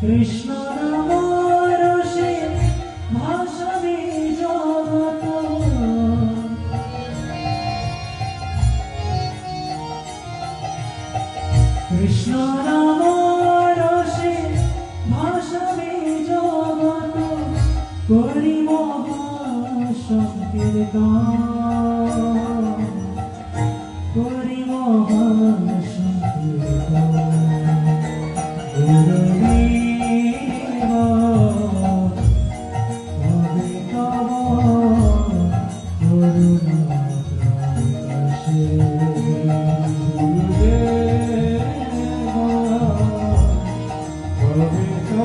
কৃষ্ণ নাম রসে ভাসবে জগত। কৃষ্ণ নাম রসে ভাসবে জগত। করি মহাসংকীর্তন। করি মহাসংকীর্তন।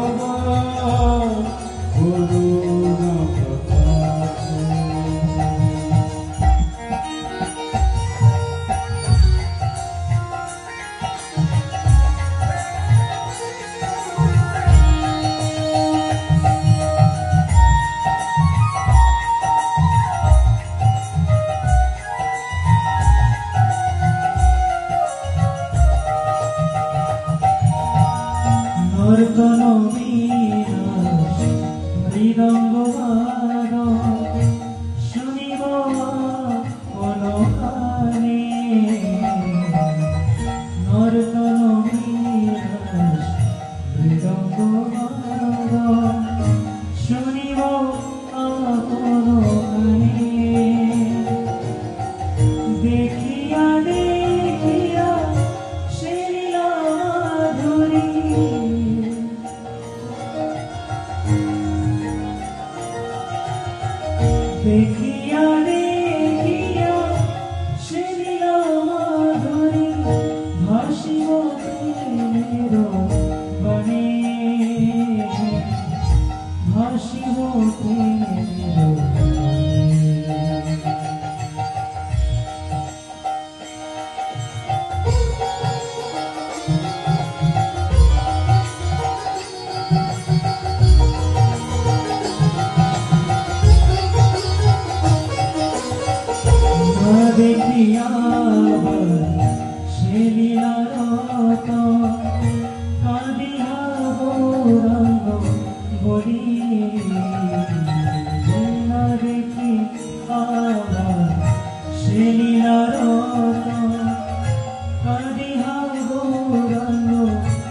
oh নর্তন মৃদঙ্গ শুনিব অনহারে নর্তন মৃদঙ্গ শুনিব দেখিয়া দেখিয়া সে ধরি ভাসিব প্রেমের বনে ভাসিব প্রেমের দেখিয়া সে লীলারত কাঁদিয়া গৌরঙ্গ বলি দেখি সে লীলারত কাঁদিয়া